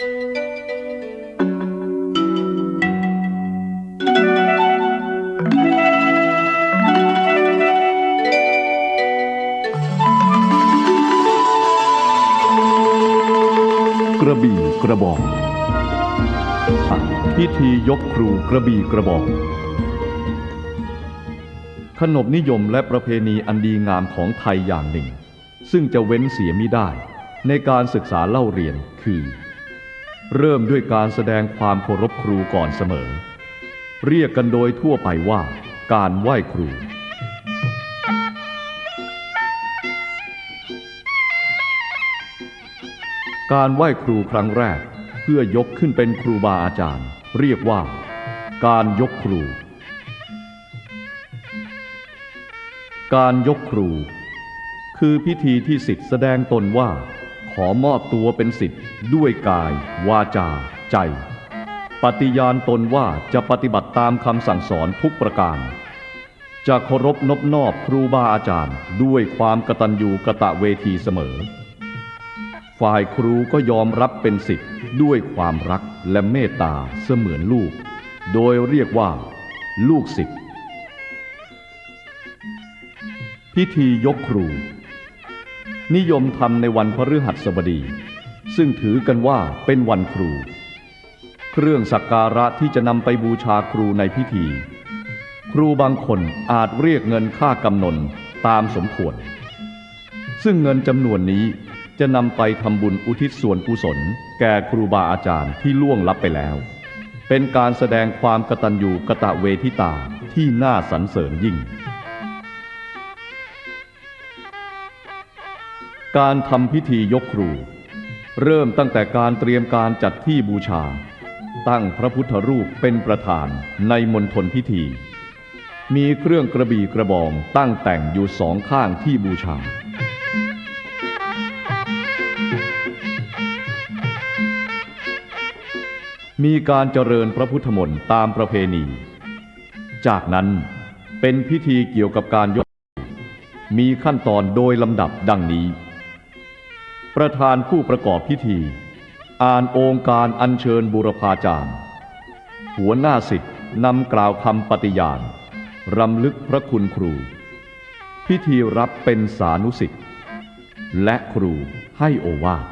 กระบี่กระบอกพิธียกครูกระบี่กระบอก ขนบนิยมและประเพณีอันดีงามของไทยอย่างหนึ่ง ซึ่งจะเว้นเสียมิได้ในการศึกษาเล่าเรียนคือ เริ่มด้วยการแสดงความเคารพครูก่อนเสมอ เรียกกันโดยทั่วไปว่าการไหว้ครู การไหว้ครูครั้งแรก เพื่อยกขึ้นเป็นครูบาอาจารย์ เรียกว่า การยกครู การยกครู คือพิธีที่สิทธิ์แสดงตนว่า อมอบตัวเป็นสิทธิ์ด้วยกาย วาจา ใจ ปฏิญาณตนว่าจะปฏิบัติตามคำสั่งสอนทุกประการ จะเคารพนบนอบครูบาอาจารย์ ด้วยความกตัญญูกะตะเวทีเสมอ ฝ่ายครูก็ยอมรับเป็นสิทธิ์ด้วยความรักและเมตตาเสมือนลูก โดยเรียกว่า ลูกศิษย์พิธียกครู นิยมทำในวันพฤหัสบดี ซึ่งถือกันว่าเป็นวันครู เครื่องสักการะที่จะนำไปบูชาครูในพิธี ครูบางคนอาจเรียกเงินค่ากำนนตามสมควร ซึ่งเงินจำนวนนี้จะนำไปทำบุญอุทิศส่วนกุศล แก่ครูบาอาจารย์ที่ล่วงลับไปแล้ว เป็นการแสดงความกตัญญูกะตะเวทิตาที่น่าสรรเสริญยิ่ง การทำพิธียกครู เริ่มตั้งแต่การเตรียมการจัดที่บูชา ตั้งพระพุทธรูปเป็นประธานในมณฑลพิธี มีเครื่องกระบี่กระบองตั้งแต่งอยู่สองข้างที่บูชา มีการเจริญพระพุทธมนต์ตามประเพณี จากนั้นเป็นพิธีเกี่ยวกับการยก มีขั้นตอนโดยลำดับดังนี้ ประธานผู้ประกอบพิธี อ่านองค์การอัญเชิญบุรพาจารย์ หัวหน้าสิทธิ์นำกล่าวคำปฏิญาณ รำลึกพระคุณครู พิธีรับเป็นสานุสิทธิ์และครูให้โอวาท